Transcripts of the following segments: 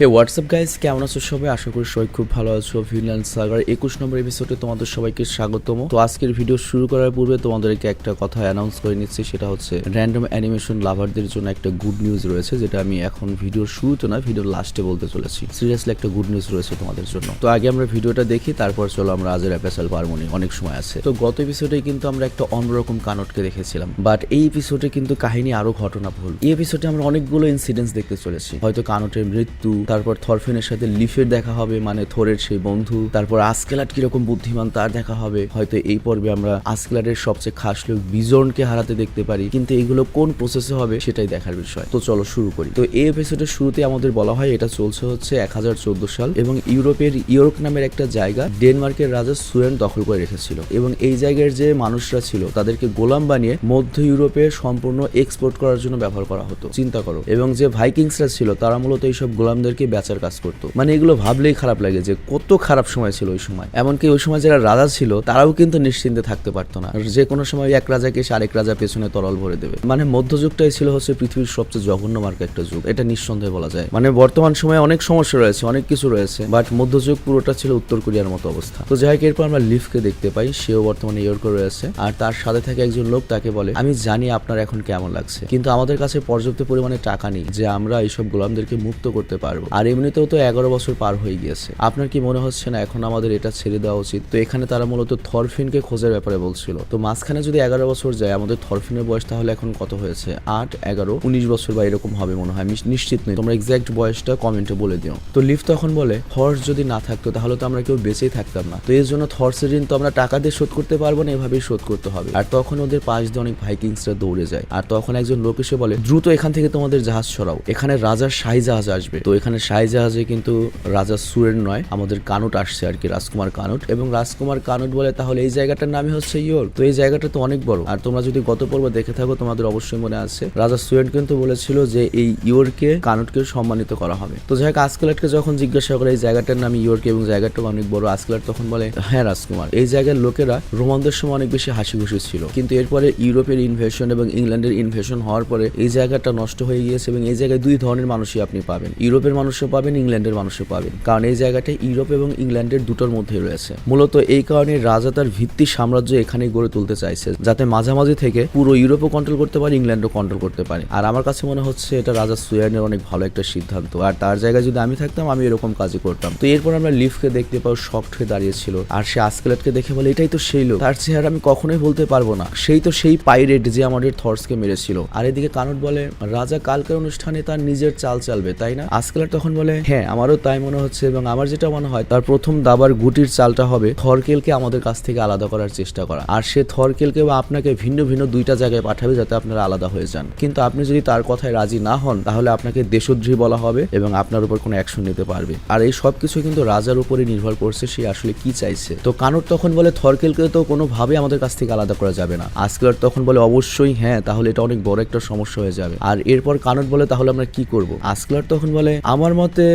হে WhatsApp guys কেমন আছো সবাই? আশা করি সবাই খুব ভালো আছো। ভিনল্যান্ড সাগার একুশ নম্বর এপিসোডে তোমাদের সবাইকে স্বাগতম। তো আজকের ভিডিও শুরু করার পূর্বে তোমাদেরকে একটা কথা অ্যানাউন্স করে নিচ্ছি, সেটা হচ্ছে র্যান্ডম অ্যানিমেশন লাভারদের জন্য একটা গুড নিউজ রয়েছে, যেটা আমি এখন ভিডিওর শুরুতে না ভিডিওর লাস্টে বলতে চলেছি। সিরিয়াসলি একটা গুড নিউজ রয়েছে তোমাদের জন্য। তো আগে আমরা ভিডিওটা দেখি, তারপর চলো আমরা আজের অ্যাপেসাল পারমনি অনেক সময় আছে। তো গত এপিসোডে কিন্তু আমরা একটা অন্যরকম কানটকে দেখেছিলাম বাট এই এপিসোডে কিন্তু কাহিনী আরও ঘটনা ভুল এই এপিসোডে আমরা অনেকগুলো ইনসিডেন্টস দেখতে চলেছি। হয়তো কানটের মৃত্যু তারপর থরফিনের সাথে লিফের দেখা হবে মানে থরের সেই বন্ধু। তারপর আসকেলাট কীরকম বুদ্ধিমান তার দেখা হবে, হয়তো এই পর্বে আমরা আসকেলাটের সবচেয়ে খাস লোক বিজনকে হারাতে দেখতে পারি। কিন্তু এগুলো কোন প্রসেসে হবে সেটাই দেখার বিষয়। তো চলো শুরু করি। তো এই এপিসোডের শুরুতে আমাদের বলা হয়, এটা চলছে হচ্ছে এক হাজার চোদ্দ সাল এবং ইউরোপের ইয়র্ক নামের একটা জায়গা ডেনমার্কের রাজা সুয়েন দখল করে রেখেছিল। এবং এই জায়গার যে মানুষরা ছিল, তাদেরকে গোলাম বানিয়ে মধ্য ইউরোপে সম্পূর্ণ এক্সপোর্ট করার জন্য ব্যবহার করা হতো। চিন্তা করো। এবং যে ভাইকিংসরা ছিল, তারা মূলত এইসব গোলামদেরকে বেচার কাজ করতো। মানে এগুলো ভাবলেই খারাপ লাগে যে কত খারাপ সময় ছিল ওই সময়। এমনকি ওই সময় যারা রাজা ছিল, তারাও কিন্তু নিশ্চিন্তে থাকতে পারতো না। যে কোনো সময় এক রাজাকে এসে আরেক রাজা পেছনে তরল ভরে দেবে। মানে মধ্যযুগটাই ছিল হচ্ছে পৃথিবীর সবচেয়ে জঘন্য মার্কা একটা যুগ। এটা নিঃসন্দেহে বলা যায়। মানে বর্তমান সময়ে অনেক সমস্যা রয়েছে, অনেক কিছু রয়েছে। বাট মধ্যযুগ পুরোটা ছিল উত্তর কোরিয়ার মতো অবস্থা। তো যাই হোক, এরপর আমরা লিফকে দেখতে পাই। সেও বর্তমানে ইয়র্কে রয়েছে। আর তার সাথে থাকে একজন লোক, তাকে বলে, আমি জানি আপনার এখন কেমন লাগছে। কিন্তু আমাদের কাছে পর্যাপ্ত পরিমাণে টাকা নেই যে আমরা এইসব গোলামদেরকে মুক্ত করতে পারব। আর এমনিতেও তো এগারো বছর পার হয়ে গিয়েছে। আপনার কি মনে হচ্ছে না এখন আমাদের এটা ছেড়ে দেওয়া উচিত? তো এখানে তারা মূলত থরফিনকে খোঁজার ব্যাপারে বলছিল। তো মাঝখানে যদি এগারো বছর যায়, আমাদের থরফিনের বয়স তাহলে এখন কত হয়েছে? আট, এগারো, উনিশ বছর বা এরকম হবে মনে হয়। নিশ্চিত নই। তোমরা এক্সাক্ট বয়সটা কমেন্টে বলে দিও। তো লিফ তখন বলে হর্স যদি না থাকতো তাহলে তো আমরা কেউ বেঁচেই থাকতাম না। তো এর জন্য থর্সের ঋণ তো আমরা টাকা দিয়ে শোধ করতে পারব না, এভাবেই শোধ করতে হবে। আর তখন ওদের পাশ দিয়ে অনেক ভাইকিংসরা দৌড়ে যায়। আর তখন একজন লোক এসে বলে, দ্রুত এখান থেকে তোমাদের জাহাজ সরাও। এখানে রাজার শাহী জাহাজ আসবে। তো এখানে শাহী জাহাজে কিন্তু রাজা সুরের নয়, আমাদের কানুট আসছে আর কি, রাজকুমার কানুট। এবং রাজকুমার কানুট বলে তাহলে এই জায়গাটার নামই হচ্ছে ইয়োর তো এই জায়গাটা তো অনেক বড়। আর তোমরা যদি গত পর্ব দেখে থাকো, তোমাদের অবশ্যই মনে আছে, রাজা সুয়েন কিন্তু বলেছিল যে এই ইয়োরকে কানুটকে সম্মানিত করা হবে। তো যাই হোক আসকেলাটকে যখন জিজ্ঞাসা করে এই জায়গাটার নাম ইয়োরকে এবং জায়গাটাও অনেক বড় আসকেলাট তখন বলে হ্যাঁ রাজকুমার, এই জায়গার লোকেরা রোমানদের সময় অনেক বেশি হাসি খুশি ছিল। কিন্তু এরপরে ইউরোপের ইনভেশন এবং ইংল্যান্ডের ইনভেশন হওয়ার পরে এই জায়গাটা নষ্ট হয়ে গিয়েছে এবং এই জায়গায় দুই ধরনের মানুষই আপনি পাবেন। ইউরোপের মানুষও পাবেন, ইংল্যান্ডের মানুষও পাবেন। কারণ এই জায়গাটা ইউরোপ এবং ইংল্যান্ডের দুটোর মধ্যে রয়েছে। মূলত এই কারণে রাজা তার ভিত্তি সাম্রাজ্য এখানেই গড়ে তুলতে চাইছে, যাতে মাঝামাঝি থেকে পুরো ইউরোপও কন্ট্রোল করতে পারে, ইংল্যান্ডও কন্ট্রোল করতে পারে। আর আমার কাছে মনে হচ্ছে এটা রাজা সুয়ানের অনেক ভালো একটা সিদ্ধান্ত। আর তার জায়গায় যদি আমি থাকতাম, আমি এরকম কাজই করতাম। তো এরপর আমরা লিফকে দেখতে পাও শক্ট হয়ে দাঁড়িয়েছিল। আর সে আসকেলেটকে দেখে বলে, এটাই তো সেই লোক। তার চেহারা আমি কখনোই বলতে পারব না। সেই তো সেই পাইরেট যে আমাদের থর্সকে মেরেছিল। আর এদিকে কানট বলে, রাজা কালকের অনুষ্ঠানে তার নিজের চাল চালবে, তাই না? আসকেলার তখন বলে হ্যাঁ আমারও তাই মনে হচ্ছে এবং আমার যেটা মনে হয়, তার প্রথম দাবার গুটির চালটা হবে থরকেলকে আমাদের কাছ থেকে আলাদা করার চেষ্টা করা। আর সে থরকেলকে বা আপনাকে ভিন্ন ভিন্ন দুইটা জায়গায় পাঠাবে যাতে আপনারা আলাদা হয়ে যান। কিন্তু আপনি যদি তার কথায় রাজি না হন, তাহলে আপনাকে দেশদ্রোহী বলা হবে এবং আপনার উপর কোনো অ্যাকশন নিতে পারবে। আর এই সব কিছু কিন্তু রাজার উপরে নির্ভর করছে সে আসলে কি চাইছে। তো কানুর তখন বলে, থরকেলকে তো কোনোভাবে আমাদের কাছ থেকে আলাদা করা যাবে না। আজকেলার তখন বলে, অবশ্যই হ্যাঁ তাহলে এটা অনেক বড় একটা সমস্যা হয়ে যাবে। আর এরপর কানুট বলে, তাহলে আমরা কি করব? আজকেলার তখন বলে, আমার মতে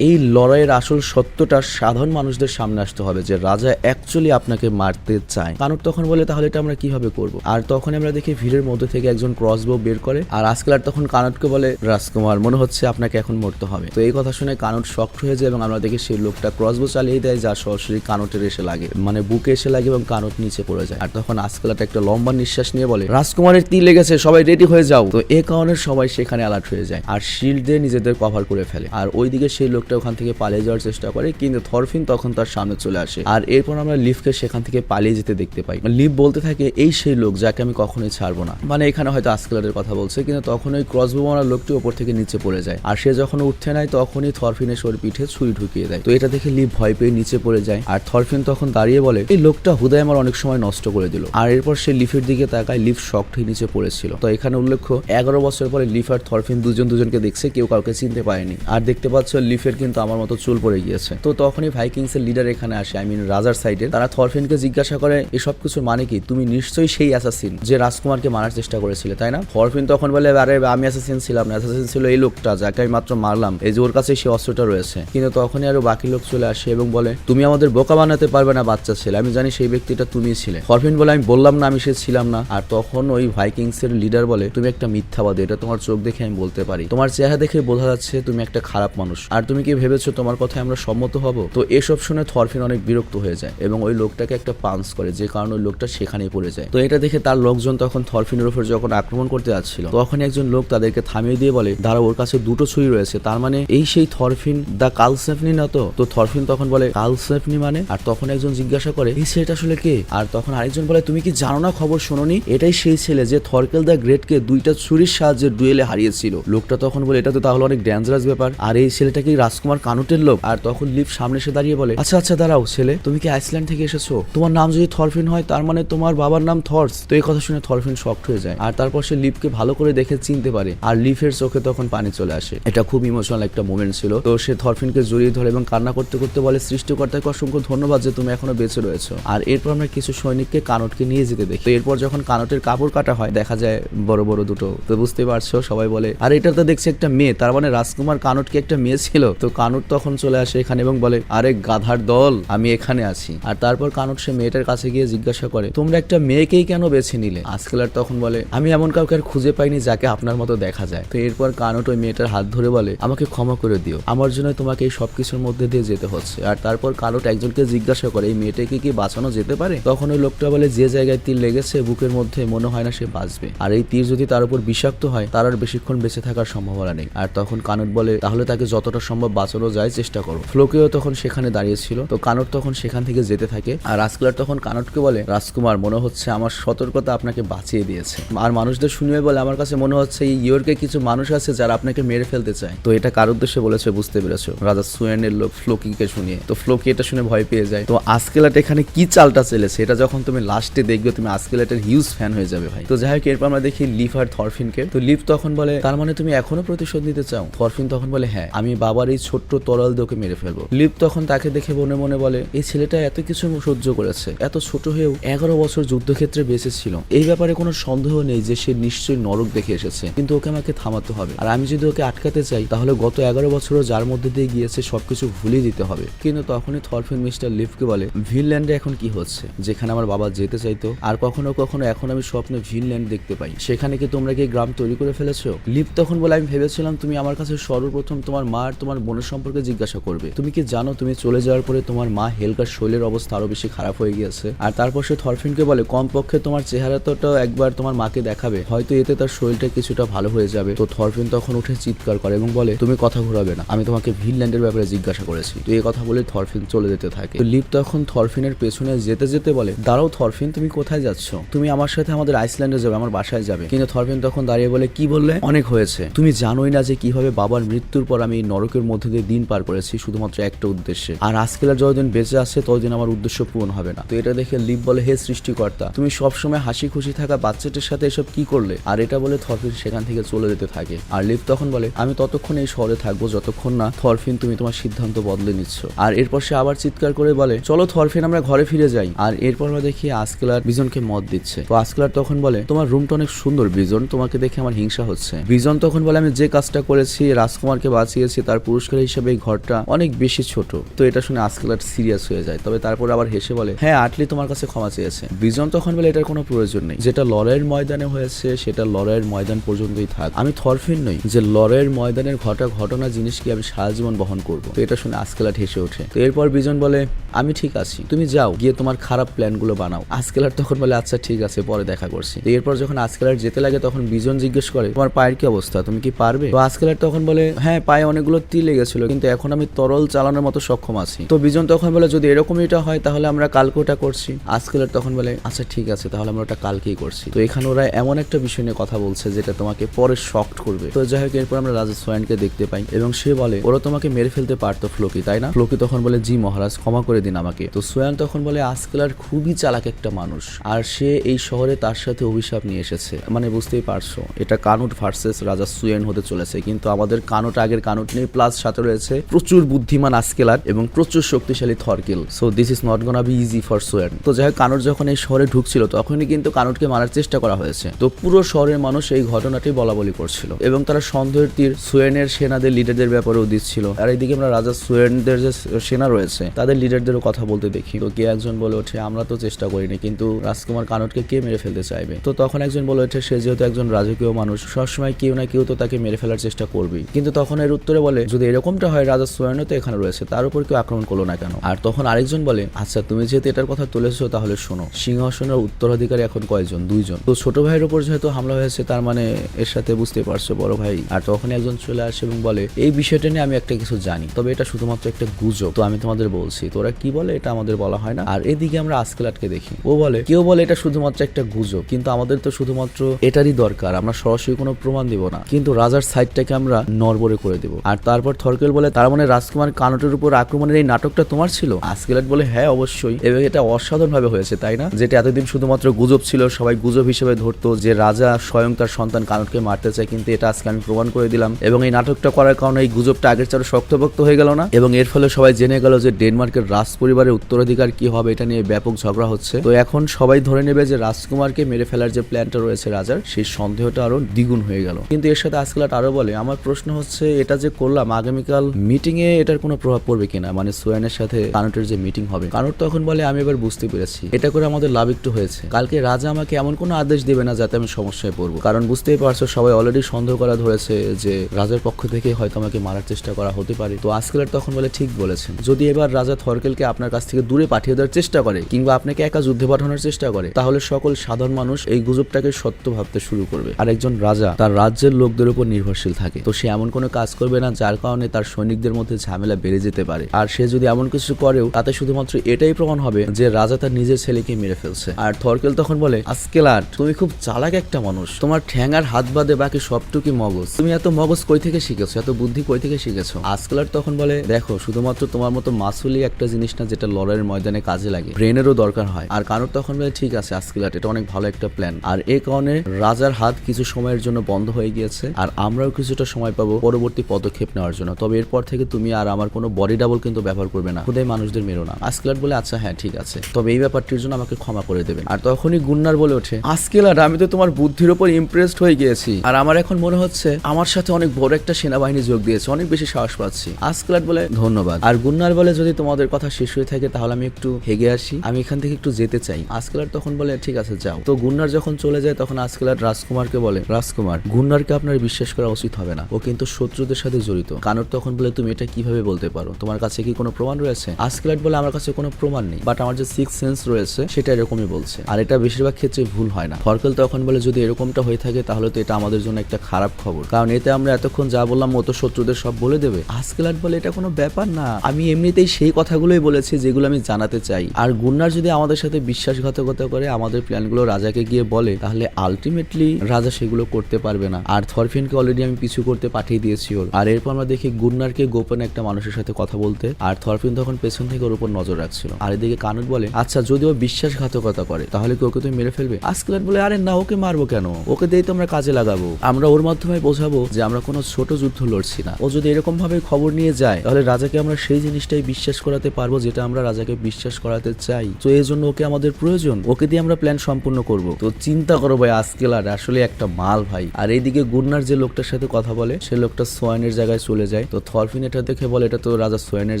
এই লড়াইয়ের আসল সত্যটা সাধারণ মানুষদের সামনে আসতে হবে যে রাজা অ্যাকচুয়ালি আপনাকে মারতে চায়। কানুট তখন বলে, তাহলে এটা আমরা কীভাবে করব? আর তখন আমরা দেখি ভিড়ের মধ্যে থেকে একজন ক্রস ক্রসবো বের করে, আর আজকাল তখন কানুটকে বলে, রাজকুমার, মনে হচ্ছে আপনাকে এখন মরতে হবে। তো এই কথা শুনে কানুট শক্ট হয়ে যায় এবং আমরা দেখি সেই লোকটা ক্রস ক্রসবো চালিয়ে দেয় যা সরাসরি কানুটের এসে লাগে। মানে বুকে এসে লাগে এবং কানুট নিচে পড়ে যায়। আর তখন আজকালাটা একটা লম্বা নিঃশ্বাস নিয়ে বলে, রাজকুমারের তীর লেগেছে, সবাই রেডি হয়ে যাও। তো এ কারণে সবাই সেখানে অ্যালার্ট হয়ে যায়, আর শিল্ড দিয়ে নিজেদের কভার করে ফেলে। আর ওইদিকে সেই লোকটা ওখান থেকে পালিয়ে যাওয়ার চেষ্টা করে, কিন্তু থরফিন তখন তার সামনে চলে আসে। আর এরপর আমরা লিফকে সেখান থেকে পালিয়ে যেতে দেখতে পাই। লিফ বলতে থাকে, এই সেই লোক যাকে আমি কখনোই ছাড়বো না। মানে এখানে হয়তো আজকালের কথা বলছে, কিন্তু তখন ওই ক্রসবো মারা লোকটি ওপর থেকে নিচে পড়ে যায়। আর সে যখন উঠতে নেয়, তখনই থরফিনের ওর পিঠে ছুরি ঢুকিয়ে দেয়। তো এটা দেখে লিফ ভয় পেয়ে নিচে পড়ে যায়। আর থরফিন তখন দাঁড়িয়ে বলে, এই লোকটা হুদায় আমার অনেক সময় নষ্ট করে দিল। আর এরপর সে লিফের দিকে তাকায়, লিফ শক্ট হয়ে নিচে পড়েছিল। তো এখানে উল্লেখ্য, এগারো বছর পরে লিফ আর থরফিন দুজন দুজনকে দেখছে, কেউ কাউকে চিনতে পারেনি। আর দেখতে পাচ্ছ, লিফের কিন্তু আমার মতো চুল পড়ে গিয়েছে। তো তখনই ভাইকিংস এর লিডার এখানে আসে আই মিন রাজার সাইডে তারা থরফিনকে জিজ্ঞাসা করে, এসব কিছুর মানে কি? তুমি নিশ্চয়ই সেই অ্যাসাসিন যে রাজকুমারকে মারার চেষ্টা করেছিলে, তাই না? থরফিন তখন বলে, আরে, আমি অ্যাসাসিন ছিলাম না। অ্যাসাসিন ছিল এই লোকটা যাকে আমি মাত্র মারলাম। এই যে ওর কাছে সেই অস্ত্রটা রয়েছে। কিন্তু তখনই আরও বাকি লোক চলে আসে এবং বলে, তুমি আমাদের বোকা বানাতে পারবে না, বাচ্চা ছেলে। আমি জানি সেই ব্যক্তিটা তুমি ছিলে। থরফিন বলে, আমি বললাম না আমি সে ছিলাম না। আর তখন ওই ভাইকিংস এর লিডার বলে, তুমি একটা মিথ্যাবাদী, এটা তোমার চোখ দেখে আমি বলতে পারি। তোমার চেহারা দেখে বোঝা যাচ্ছে তুমি একটা খারাপ মানুষ। আর তুমি কি ভেবেছো তোমার কথায় আমরা সম্মত হব? তো এসব শুনে থরফিন অনেক বিরক্ত হয়ে যায় এবং ওই লোকটাকে একটা পাঞ্চ করে, যে কারণে ওই লোকটা সেখানেই পড়ে যায়। তো এটা দেখে তার লোকজন তখন থরফিনের উপর যখন আক্রমণ করতে যাচ্ছিল তখন একজন লোক তাদেরকে থামিয়ে দিয়ে বলে দাঁড়া ওর কাছে দুটো ছুরি রয়েছে, তার মানে এই সেই থরফিন দা কালসেফনি না তো? তো থরফিন তখন বলে, কালসেফনি মানে? আর তখন একজন জিজ্ঞাসা করে, এই ছেলেটা আসলে কে? আর তখন আরেকজন বলে, তুমি কি জানো না খবর শোনোনি? এটাই সেই ছেলে যে থরকেল দা গ্রেটকে দুইটা ছুরির সাহায্যে ডুয়েলে হারিয়েছিল। লোকটা তখন বলে, এটা তো তাহলে অনেক ডেঞ্জারাস ব্যাপার। আর এই ছেলেটা কি রাজকুমার কানুটের লোক। আর তখন লিফ সামনে এসে দাঁড়িয়ে বলে আচ্ছা আচ্ছা দাঁড়াও ছেলে, তুমি কি আইসল্যান্ড থেকে এসেছ? তোমার নাম যদি থরফিন হয়, তার মানে তোমার বাবার নাম থর্স। তো এই কথা শুনে থরফিন শক্ট হয়ে যায়। আর তারপর সে লিফকে ভালো করে দেখে চিনতে পারে। আর লিফের চোখে তখন পানি চলে আসে। এটা খুব ইমোশনাল একটা মোমেন্ট ছিল। তো সে থরফিনকে জড়িয়ে ধরে এবং কান্না করতে করতে বলে, সৃষ্টিকর্তাকে অসংখ্য ধন্যবাদ যে তুমি এখনও বেঁচে রয়েছো। আর এরপর আমরা কিছু সৈনিককে কানটকে নিয়ে যেতে দেখি। তো এরপর যখন কানটের কাপড় কাটা হয়, দেখা যায় বড় বড় দুটো। তো বুঝতে পারছ, সবাই বলে, আর, এটা তো দেখছি একটা মেয়ে। তার মানে রাজকুমার কানট একটা মেয়ে ছিল। তো কানট তখন চলে আসে এখানে এবং বলে, আরে গাধার দল, আমি এখানে আছি। আর তারপর কানট সে মেয়েটার কাছে গিয়ে জিজ্ঞাসা করে, তোমরা একটা মেয়েকেই কেন বেছে নিলে? আজকেলার তখন বলে, আমি এমন কাউকে আর খুঁজে পাইনি যাকে আপনার মতো দেখা যায়। তো এরপর কানট ওই মেয়েটার হাত ধরে বলে, আমাকে ক্ষমা করে দিও। আমার জন্য তোমাকে এই সবকিছুর মধ্যে দিয়ে যেতে হচ্ছে। আর তারপর কানট একজনকে জিজ্ঞাসা করে, এই মেয়েটাকে কি বাঁচানো যেতে পারে? তখন ওই লোকটা বলে, যে জায়গায় তীর লেগেছে, বুকের মধ্যে মনে হয় না সে বাঁচবে। আর এই তীর যদি তার উপর বিষাক্ত হয়, তার আর বেশিক্ষণ বেঁচে থাকার সম্ভাবনা নেই। আর তখন কানট বলে, তাহলে তাকে যতটা সম্ভব বাঁচানো যায় চেষ্টা করো। ফ্লোকেও তখন সেখানে দাঁড়িয়েছিল তো কানট তখন সেখান থেকে যেতে থাকে। আর রাজকুলার তখন কানটকে বলে, রাজকুমার, মনে হচ্ছে আমার সতর্কতা আপনাকে বাঁচিয়ে দিয়েছে। আর মানুষদের শুনিয়ে বলে, আমার কাছে মনে হচ্ছে এই ইয়র্কে কিছু মানুষ আছে যারা আপনাকে মেরে ফেলতে চায়। তো এটা কার উদ্দেশ্যে বলেছে বুঝতে পেরেছ? রাজা সুয়েনের লোক ফ্লোকিকে শুনিয়ে। তো ফ্লোকি এটা শুনে ভয় পেয়ে যায়। তো আজকেলাট এখানে কি চালটা চলেছে? এটা যখন তুমি লাস্টে দেখবে, তুমি আজকেলাটের হিউজ ফ্যান হয়ে যাবে ভাই। তো যাই হোক, এরপর আমরা দেখি লিফ আর থরফিনকে। তো লিফ তখন বলে, তার মানে তুমি এখনও প্রতিশোধ নিতে চাও? থরফিন তখন বলে হ্যাঁ আমি বাবার এই ছোট্ট তরল দোকে মেরে ফেলব। লিফ তখন তাকে দেখে মনে মনে বলে, এই ছেলেটা এত কিছু সহ্য করেছে। এত ছোট হয়েও এগারো বছর যুদ্ধক্ষেত্রে বেঁচে ছিল এই ব্যাপারে কোনো সন্দেহ নেই যে সে নিশ্চয়ই নরক দেখে এসেছে। কিন্তু ওকে আমাকে থামাতে হবে। আর আমি যদি ওকে আটকাতে চাই, তাহলে গত এগারো বছরও যার মধ্যে দিয়ে গিয়েছে সবকিছু ভুলিয়ে দিতে হবে। কিন্তু তখনই থরফিন মিস্টার লিফকে বলে, ভিনল্যান্ডে এখন কি হচ্ছে? যেখানে আমার বাবা যেতে চাইতো, আর কখনো কখনো এখন আমি স্বপ্নে ভিনল্যান্ড দেখতে পাই। সেখানে কি তোমরা কি গ্রাম তৈরি করে ফেলেছো? লিপ তখন বলে, আমি ভেবেছিলাম তুমি আমার কাছে সর্বপ্রথম তোমার মা আর তোমার বোনের সম্পর্কে জিজ্ঞাসা করবে। তুমি কি জানো তুমি চলে যাওয়ার পরে তোমার মা হেলকার শৈলের অবস্থা আরও বেশি খারাপ হয়ে গিয়েছে? আর তারপর সে থরফিনকে বলে, কমপক্ষে তোমার চেহারাটা একবার তোমার মাকে দেখাবে। হয়তো এতে তার শরীরটা কিছুটা ভালো হয়ে যাবে। তো থরফিন তখন উঠে চিৎকার করে এবং বলে, তুমি কথা ঘোরাবে না। আমি তোমাকে ভিনল্যান্ডের ব্যাপারে জিজ্ঞাসা করেছি। তো এই কথা বলে থরফিন চলে যেতে থাকে। তো লিপ তখন থরফিনের পেছনে যেতে যেতে বলে, দাঁড়াও থরফিন, তুমি কোথায় যাচ্ছ? তুমি আমার সাথে আমাদের আইসল্যান্ডে যাবে, আমার বাসায় যাবে। কিন্তু থরফিন তখন দাঁড়িয়ে বলে, কি বললে? অনেক হয়েছে। তুমি জানোই না যে কীভাবে বাবার মৃত্যুর পর আমি নরকের মধ্যে দিয়ে দিন পার করেছি শুধুমাত্র একটা উদ্দেশ্যে। আর আজকের যতদিন বেঁচে আছে, ততদিন আমার উদ্দেশ্য পূরণ হবে না। তো এটা দেখে লিপ বলে, হে সৃষ্টিকর্তা, তুমি সবসময় হাসি খুশি থাকা বাচ্চাটির সাথে এসব কি করলে? আর এটা বলে থরফিন সেখান থেকে চলে যেতে থাকে। আর লিপ তখন বলে, আমি ততক্ষণ এই শহরে থাকব, যতক্ষণ না থরফিন তুমি তোমার সিদ্ধান্ত বদলে নিচ্ছ। আর এরপর সে আবার চিৎকার করে বলে, চলো থরফিন, আমরা ঘরে ফিরে যাই। আর এরপর আমরা দেখি আজকেলার বিজনকে মত দিচ্ছে। তো আজকেলার তখন বলে, তোমার রুমটা অনেক সুন্দর বিজন, তোমাকে দেখে আমার হিংসা হচ্ছে। বিজন তখন বলে, আমি যে কাজটা করেছি, রাজকুমারকে বাঁচিয়েছি, তার পুরস্কার হিসেবে এই ঘরটা অনেক বেশি ছোট। তো এটা শুনে আজকেলার সিরিয়াস হয়ে যায়। তবে তারপর আবার হেসে বলে হ্যাঁ আটলি তোমার কাছে ক্ষমা চেয়েছে। বিজন তখন বলে, এটার কোনো প্রয়োজন নেই। যেটা লড়াইয়ের ময়দানে হয়েছে, সেটা লড়াইয়ের ময়দান পর্যন্তই থাক। আমি থরফিন নই যে লড়াইয়ের ময়দানের ঘটা ঘটনা জিনিসকে আমি সারা জীবন বহন করব। তো এটা শুনে আজকেলার হেসে ওঠে। তো এরপর বিজন বলে, আমি ঠিক আছি। তুমি যাও, গিয়ে তোমার খারাপ প্ল্যানগুলো বানাও। আজকেলার তখন বলে আচ্ছা ঠিক আছে, পরে দেখা করছি। তো এরপর যখন আজকেলার যেতে লাগে, তখন বিজন জিজ্ঞেস করে, তোমার পায়ের কি অবস্থা? তুমি কি পারবে? তো আজকেলার তখন বলে হ্যাঁ পায়ে অনেকগুলো তীর লেগেছিল কিন্তু এখন আমি তরল চালানোর মতো সক্ষম আছি। তো বিজন তখন বলে, যদি এরকম এটা হয়, তাহলে আমরা কালকে ওটা করছি। আজকেলার তখন বলে আচ্ছা ঠিক আছে, তাহলে আমরা ওটা কালকেই করছি। তো এখানে ওরা এমন একটা বিষয় নিয়ে কথা বলছে, যেটা তোমাকে পরে শক্ট করবে। তো যাই হোক, এরপর আমরা রাজা সোয়ানকে দেখতে পাই, এবং সে বলে, ওরা তোমাকে মেরে ফেলতে পারতো ফ্লোকি, তাই না? ফ্লোকি তখন বলে, জি মহারাজ, ক্ষমা করে দিন আমাকে। তো সোয়ান তখন বলে, আজকেলার খুবই চালাক একটা মানুষ, আর সে এই শহরে তার সাথে অভিশাপ নিয়ে এসেছে। মানে বুঝতেই পারছ, এটা কানুট ভার্সেস রাজা সুয়েন হতে চলেছে, কিন্তু আমাদের কানুট আগের কানুট নেই প্লাস সাথে রয়েছে প্রচুর বুদ্ধিমান আজকেলার এবং প্রচুর শক্তিশালী Thorkell. So this is not gonna be easy for Sweyn তো যাই হোক কানুট যখন এই শহরে ঢুকছিল, তখনই কিন্তু কানুটকে মারার চেষ্টা করা হয়েছে। তো পুরো শহরের মানুষ এই ঘটনাটি বলা বলি করছিল এবং তারা সন্দেহের তীর সুয়েনের সেনাদের লিডারদের ব্যাপারেও দিচ্ছিল। আর এইদিকে আমরা রাজা সোয়েনদের যে সেনা রয়েছে, তাদের লিডারদেরও কথা বলতে দেখি। তো কে একজন বলে ওঠে, আমরা তো চেষ্টা করিনি, কিন্তু রাজকুমার কানটকে কে মেরে ফেলতে চাইবে? তো তখন একজন বলে ওঠে, সে যেহেতু একজন রাজকীয় মানুষ, সবসময় কেউ না কেউ তো তাকে মেরে ফেলার চেষ্টা করবেই। কিন্তু তখন এর উত্তরে বলে, যদি এরকমটা হয় রাজা সোয়ানো তো এখানে রয়েছে, তার উপর কেউ আক্রমণ করল না কেন? আর তখন আরেকজন বলে আচ্ছা তুমি যেহেতু এটার কথা তুলেছো, তাহলে শোনো, সিংহাসনের উত্তরাধিকারী এখন কয়জন? দুইজন। তো ছোট ভাইয়ের উপর যেহেতু হামলা হয়েছে, তার মানে এর সাথে বুঝতে পারছ, বড় ভাই। আর তখন একজন চলে আসে এবং বলে, এই বিষয়টা নিয়ে আমি একটা কিছু জানি, তবে এটা শুধুমাত্র একটা গুজব, তো আমি তোমাদের বলছি। তোরা কি বলে, এটা আমাদের বলা হয় না। আর এদিকে আমরা আজকাল আটকে দেখি। ও বলে, কেউ বলে এটা শুধুমাত্র একটা গুজব, কিন্তু আমাদের তো শুধুমাত্র এটারই দরকার, আমরা সরাসরি কোনো প্রমাণ দিব না। কিন্তু রাজার সাইডটাকে আমরা নরবরে করে দিব। আর তারপর থরকেল বলে তার মানে রাজকুমার কানটের উপর আক্রমণের এই নাটকটা তোমার ছিল? আজকেলাট বলে হ্যাঁ অবশ্যই। এবং এটা অসাধারণ ভাবে হয়েছে, তাই না? যেটা এতদিন শুধুমাত্র গুজব ছিল, সবাই গুজব হিসেবে ধরতো যে রাজা স্বয়ং তার সন্তান কানটকে মারতে চায়, কিন্তু এটা আজকে আমি প্রমাণ করে দিলাম। এবং এই নাটকটা করার কারণে এই গুজবটা আগের চারো শক্তভক্ত হয়ে গেল না? এবং এর ফলে সবাই জেনে গেল যে ডেনমার্কের রাজ পরিবারের উত্তরাধিকার কি হবে, এটা নিয়ে ব্যাপক ঝগড়া হচ্ছে। তো এখন সবাই ধরে নেবে যে রাজকুমারকে মেরে ফেলার যে প্ল্যানটা রয়েছে রাজার, সেই সন্দেহটা আরও দ্বিগুণ হয়ে গেল। কিন্তু এর সাথে আজকাল আরও বলে, আমার প্রশ্ন হচ্ছে, এটা যে করলাম আগামীকাল মিটিং এ এটার কোনো প্রভাব পড়বে কিনা? মানে সোয়ানের সাথে কানটের যে মিটিং হবে। কানট তখন বলে, আমি এবার বুঝতে পেরেছি। এটা করে আমাদের লাভ একটু হয়েছে। কালকে রাজা আমাকে এমন কোনো আদেশ দেবে না যাতে আমি সমস্যায় পড়ব। কারণ বুঝতেই পারছ, সবাই অলরেডি সন্দেহ করা ধরেছে যে রাজার পক্ষ থেকে হয়তো আমাকে মারার চেষ্টা করা হতে পারে। তো আজকালের তখন বলে, ঠিক বলেছেন। যদি এবার রাজা থরকেলকে আপনার কাছ থেকে দূরে পাঠিয়ে দেওয়ার চেষ্টা করে, কিংবা আপনাকে একা যুদ্ধে পাঠানোর চেষ্টা করে, তাহলে সকল সাধারণ মানুষ এই গুজবটাকে সত্য ভাবতে শুরু করবে। আর একজন রাজা তার রাজ্যের লোকদের উপর নির্ভরশীল থাকে। তো সে এমন কোনো কাজ করবে না, যার কারণে তার সৈনিকদের মধ্যে ঝামেলা বেড়ে যেতে পারে। আর সে যদি এমন কিছু করেও, তাতে শুধুমাত্র এটাই প্রমাণ হবে যে রাজা তার নিজের ছেলেকে মেরে ফেলছে। আর থরকেল তখন বলে আজকেলাট তুমি খুব চালাক একটা মানুষ। তোমার ঠ্যাঙ্গার হাত বাদে বাকি সবটুকি মগজ। তুমি এত মগজ কই থেকে শিখেছো? এত বুদ্ধি কই থেকে শিখেছো? আজকেলাট তখন বলে, দেখো, শুধুমাত্র তোমার মতো মাসুলি একটা জিনিস না যেটা লড়াইয়ের ময়দানে কাজে লাগে। ব্রেনেরও দরকার হয়। আর কারোর তখন বলে, ঠিক আছে আজকেলাট এটা অনেক ভালো একটা প্ল্যান আর এই কারণে রাজার হাত কিছু সময়ের জন্য বন্ধ হয়ে গিয়েছে। আর আমরাও কিছুটা সময় পাবো পরবর্তী পদক্ষেপ নেওয়ার জন্য। তবে এরপর থেকে তুমি আর আমার কোনো বডি ডাবল কিন্তু ব্যবহার করবে না। খুদাই মানুষদের মেরো না। আজকেলাট বলে আচ্ছা হ্যাঁ ঠিক আছে। তবে এই ব্যাপারটির জন্য আমাকে ক্ষমা করে দেবেন। আর তখনই গুন্নার বলে ওঠে, আজকেলাট, আমি তো তোমার বুদ্ধির উপর ইমপ্রেসড হয়ে গিয়েছি। আর আমার এখন মনে হচ্ছে, আমার সাথে অনেক বড় একটা সেনাবাহিনী যোগ দিয়েছে, অনেক বেশি সাহস পাচ্ছি। আজকেলাট বলে, ধন্যবাদ। আর গুন্নার বলে, যদি তোমাদের কথা শেষ হয়ে থাকে, তাহলে আমি একটু হেগে আসি। আমি এখান থেকে একটু যেতে চাই। আজকেলার তখন বলে, ঠিক আছে, যাও। তো গুন্নার যখন চলে যায়, তখন আজকেলার রাজকুমারকে বলে, রাজকুমার, গুন্নারকে আপনার বিশ্বাস করা উচিত হবে না। ও কিন্তু শত্রুদের সাথে জড়িত। কানর তখন বলে, তুমি এটা কীভাবে বলতে পারো? তোমার কাছে কি কোনো প্রমাণ রয়েছে? আজকেলাট বলে, আমার কাছে কোনো প্রমাণ নেই বাট আমার যে সিক্স সেন্স রয়েছে, সেটা এরকমই বলছে। আর এটা বেশিরভাগ ক্ষেত্রে ভুল হয় না। ফরকেল তখন বলে, যদি এরকমটা হয়ে থাকে, তাহলে তো এটা আমাদের জন্য একটা খারাপ খবর। কারণ এতে আমরা এতক্ষণ যা বললাম, ও তো শত্রুদের সব বলে দেবে। আজকেলাট বলে, এটা কোনো ব্যাপার না। আমি এমনিতেই সেই কথাগুলোই বলেছি, যেগুলো আমি জানাতে চাই। আর গুন্নার যদি আমাদের সাথে বিশ্বাসঘাতকতা করে, আমাদের প্ল্যানগুলো রাজাকে গিয়ে বলে, তাহলে আলটিমেটলি রাজা সেগুলো করতে পারবে না। আর থরফিনকে অলরেডি আমি পিছু করতে পাঠিয়ে দিয়েছি ওর। আর এরপর আমরা দেখি গুন্নারকে গোপনে একটা মানুষের সাথে কথা বলতে আর থরফিন তখন পেছন থেকে ওর উপর নজর রাখছিল। আর এদিকে কানুট বলে আচ্ছা যদি ও বিশ্বাসঘাতকতা করে, তাহলে কি ওকে তুমি মেরে ফেলবে? আজকেলাট বলে, আরে না, ওকে মারবো কেন? ওকে দিয়েই তো আমরা কাজে লাগাবো। আমরা ওর মাধ্যমে বোঝাবো যে আমরা কোনো ছোট যুদ্ধ লড়ছি না। ও যদি এরকম ভাবে খবর নিয়ে যায়, তাহলে রাজাকে আমরা সেই জিনিসটাই বিশ্বাস করাতে পারব যেটা আমরা রাজাকে বিশ্বাস করাতে চাই। তো এই জন্য ওকে আমাদের প্রয়োজন। ওকে দিয়ে আমরা প্ল্যান সম্পূর্ণ করব। তো চিন্তা করো ভাই আজকেলার আসলে একটা মাল ভাই। আর এইদিকে গুন্নার যে লোকটার সাথে কথা বলে, সে লোকটা সোয়ানের জায়গায় চলে যায়। তো থরফিন এটা দেখে বলে, এটা তো রাজা সোয়ানের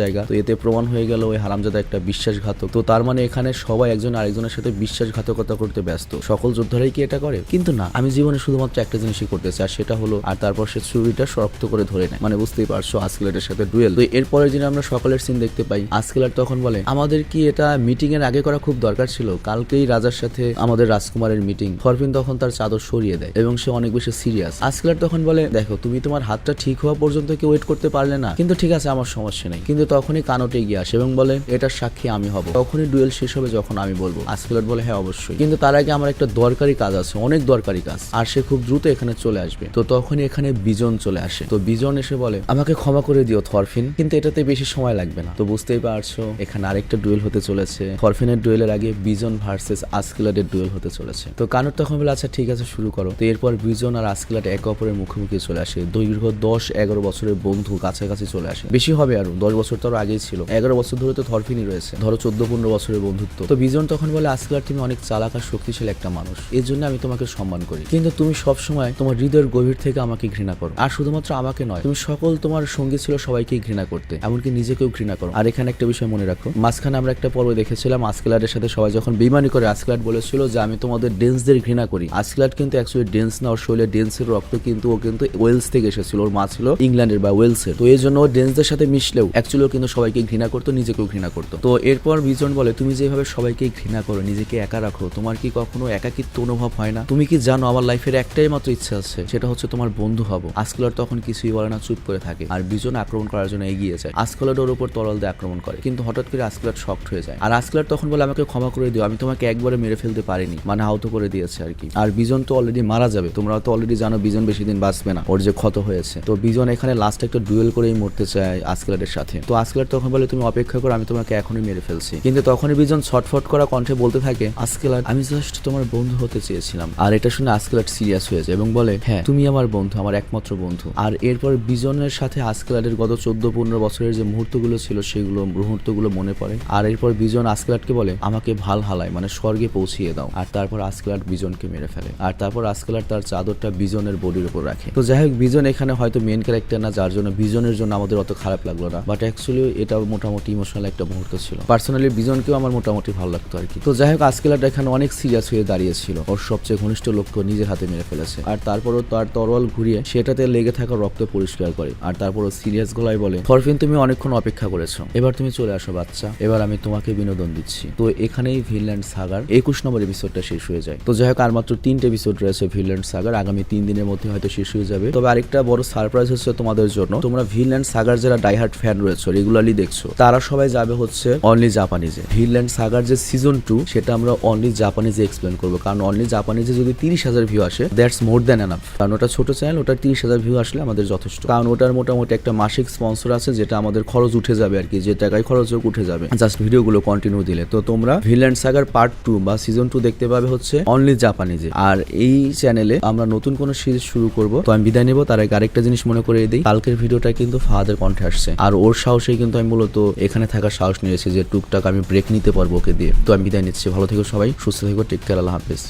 জায়গা। তো এতে প্রমাণ হয়ে গেল ওই হারামজাদা একটা বিশ্বাসঘাতক। তো তার মানে এখানে সবাই একজন আরেকজনের সাথে বিশ্বাসঘাতকতা করতে ব্যস্ত। সকল যোদ্ধারাই কি এটা করে? কিন্তু না, আমি জীবনে শুধুমাত্র একটা জিনিসই করতে চাই, আর সেটা হলো, আর তারপর সে ছুরিটা শক্ত করে ধরে নেয়। মানে বুঝতেই পারছ আজকেলারের সাথে ডুয়েল। তো এরপরের দিন আমরা সকালের সিন দেখতে পাই আজকেলার তখন বলে, আমাদের কি এটা মিটিং এর আগে করা খুব দরকার ছিল? কালকেই রাজার সাথে আমাদের রাজকুমারের মিটিং ফরফিন তখন তার চাদর সরিয়ে দেয়, এবং সে অনেক বেশি সিরিয়াস আজকেলার তখন বলে, দেখো, তুমি তোমার হাতটা ঠিক হওয়া পর্যন্ত কি ওয়েট করতে পারলে না। কিন্তু ঠিক আছে, আমার সমস্যা নেই। কিন্তু তখনই কানোটে এগিয়ে আসে এবং বলে এটার সাক্ষী, আমি হব। তখনই ডুয়েল শেষ হবে যখন আমি বলব। আজকেলার বলে হ্যাঁ অবশ্যই। কিন্তু তার আগে আমার একটা দরকারি কাজ আছে, অনেক দরকারি কাজ। আর সে খুব দ্রুত এখানে চলে আসবে। তো তখনই এখানে বিজন চলে আসে। তো বিজন এসে বলে, আমাকে ক্ষমা করে দিও, থরফিন। কিন্তু এটাতে বেশি সময় লাগবে না। তো বুঝতেই পারছ, এখানে আরেকটা ডুয়েল হতে চলেছে। থরফিনের ডুয়েলের আগে বিজন ভার্সেস আস্কিলাটের ডুয়েল হতে চলেছে। তো কানুর তখন বলে আচ্ছা ঠিক আছে, শুরু করো। তো এরপর বিজন আর আস্কিলাট একে অপরের মুখোমুখি চলে আসে। দীর্ঘ দশ এগারো বছরের বন্ধু কাছাকাছি চলে আসে। বেশি হবে আরও, দশ বছর তো আগেই ছিল। এগারো বছর ধরে তো থরফিনই রয়েছে। ধরো চোদ্দ পনেরো বছরের বন্ধুত্ব। তো বিজন তখন বলে আজকাল তুমি অনেক চালাক আর শক্তিশালী একটা মানুষ। এর জন্য আমি তোমাকে সম্মান করি। কিন্তু তুমি সব সময় তোমার হৃদয়ের গভীর থেকে আমাকে ঘৃণা করো। আর শুধুমাত্র আমাকে নয়, তুমি সকল তোমার সঙ্গী ছিল সবাইকে ঘৃণা করতে। এমনকি নিজেকেও ঘৃণা করো। আর এখানে একটা বিষয় মনে রাখো, মাঝখানে আমরা একটা পর্ব দেখেছিলাম, আজকেলাটের সাথে সবাই যখন বেমানি করে, আজকেলাট বলেছিল যে, আমি তোমাদের ডেন্সদের ঘৃণা করি। আজকেলাট কিন্তু অ্যাকচুয়ালি ডেন্স না, ওর শরীরে ডেন্সের রক্ত কিন্তু ও কিন্তু ওয়েলস থেকে এসেছিল। ওর মা ছিল ইংল্যান্ডের বা ওয়েলসের। তো এই জন্য ডেন্সদের সাথে মিশলেও অ্যাকচুয়ালিও কিন্তু সবাইকে ঘৃণা করতো, নিজেকেও ঘৃণা করতো। তো এরপর বিজন বলে, তুমি যেভাবে সবাইকে ঘৃণা করো, নিজেকে একা রাখো, তোমার কি কখনো একাকিত্ব অনুভব হয় না? তুমি কি জানো, আমার লাইফের একটাই মাত্র ইচ্ছা আছে, সেটা হচ্ছে তোমার বন্ধু হব। আজকাল তখন কিছুই বলে না, চুপ করে থাকে। আর বিজন আক্রমণ করার জন্য এগিয়ে যায়। আজকালার ওর উপর তরল দিয়ে আক্রমণ করে। কিন্তু হঠাৎ করে আজকালার শক্ট হয়ে যায়। আর আজকালার তখন বলে, আমাকে ক্ষমা করে দিও, আমি তোমাকে একবারে মেরে ফেলতে পারিনি। মানে আহত করে দিয়েছে আর কি। আর বিজন তো অলরেডি মারা যাবে। তোমরা তো অলরেডি জানো, বিজন বেশি দিন বাঁচবে না। ওর যে ক্ষত হয়েছে। তো বিজন এখানে লাস্ট একটা ডুয়েল করেই মরতে চায় আজকালের সাথে। তো আজকালের তখন বলে, তুমি অপেক্ষা করো, আমি তোমাকে এখনই মেরে ফেলছি। কিন্তু তখনই বিজন ছটফট করা কণ্ঠে বলতে থাকে আজকেলার আমি জাস্ট তোমার বন্ধু হতে চেয়েছিলাম। আর এটা শুনে আজকেলার সিরিয়াস হয়ে যায় এবং বলে হ্যাঁ তুমি আমার বন্ধু, আমার একমাত্র বন্ধু। আর এরপর বিজনের সাথে আজকেলারের গত চোদ্দ পনেরো বছরের যে মুহূর্তগুলো ছিল, সেগুলো, মুহূর্তগুলো মনে পড়ে। আর এরপর বিজন আজকেলাটকে বলে, আমাকে ভালো হালায় মানে স্বর্গে পৌঁছিয়ে দাও। আর তারপর আজকেলাট বিজনকে মেরে ফেলে। আর তারপর আজকেলার তার চাদরটা বিজনের বডির উপর রাখে। তো যাই হোক, বিজন এখানে হয়তো মেন ক্যারেক্টার না, যার জন্য বিজনের জন্য আমাদের অত খারাপ লাগল না। বাট অ্যাকচুয়ালি এটা মোটামুটি ইমোশনাল একটা মুহূর্ত ছিল। পার্সোনালি বিজনকেও আমার মোটামুটি ভালো লাগতো আর কি। তো যাই হোক আজকেলাটা এখানে অনেক সিরিয়াস হয়ে দাঁড়িয়েছিল। ওর সবচেয়ে ঘনিষ্ঠ লক্ষ্য নিজের হাতে মেরে ফেলেছে। আর তারপরও তার তরোয়াল ঘুরিয়ে সেটাতে লেগে থাকা রক্ত পরিষ্কার করে। আর তারপরও সিরিয়াস গলায় বলে, ফরফিন, তুমি অনেকক্ষণ অপেক্ষা করেছ। এবার তুমি চলে আসো, বাচ্চা। এবার আমি তোমাকে বিনোদন দিচ্ছি। তো এখানেই ভিনল্যান্ড সাগার একুশ নম্বর এপিসোডটা শেষ হয়ে যায়। তো যাই হোক, আর মাত্র তিনটে এপিসোড রয়েছে ভিনল্যান্ড সাগার। আগামী তিন দিনের মধ্যে হয়তো শেষ হয়ে যাবে। তবে আরেকটা বড় সারপ্রাইজ হচ্ছে তোমাদের জন্য। তোমরা ভিনল্যান্ড সাগার যারা ডাইহার্ট ফ্যান রয়েছে, রেগুলারলি দেখছ, তারা সবাই যাবে হচ্ছে অনলি জাপানিজে ভিনল্যান্ড সাগার যে সিজন টু সেটা আমরা অনলি জাপানিজে এক্সপ্লেন করব। কারণ অনলি জাপানিজে যদি তিরিশ হাজার ভিউ আসে দ্যাটস মোর দ্যান এনাফ কারণ ওটা ছোট চ্যানেল ওটা তিরিশ হাজার ভিউ আসলে আমাদের যথেষ্ট। কারণ ওটার মোটামুটি একটা মাসিক স্পন্সর আছে, যেটা আমাদের খরচ উঠে যাবে আর কি, যে টাকায় খরচ হোক উঠে যাবে। জাস্ট ভিডিওগুলো কন্টিনিউ দিলে। তো তোমরা ভিনল্যান্ড সাগার পার্ট টু বা সিজন টু দেখতে পাবে হচ্ছে অনলি জাপানিজে আর এই চ্যানেলে আমরা নতুন কোনো সিরিজ শুরু করব। তো আমি বিদায় নেব, তার আগে আরেকটা জিনিস মনে করে দিই। কালকের ভিডিওটা কিন্তু ফাহাদের কণ্ঠে আসছে। আর ওর সাহসে কিন্তু আমি মূলত এখানে থাকার সাহস নিয়েছি যে টুকটাক আমি ব্রেক নিতে পারব ওকে দিয়ে। তো আমি বিদায় নিচ্ছি। ভালো থেকো সবাই, সুস্থ থেকো টেক কেয়ার আল্লাহ হাফেজ।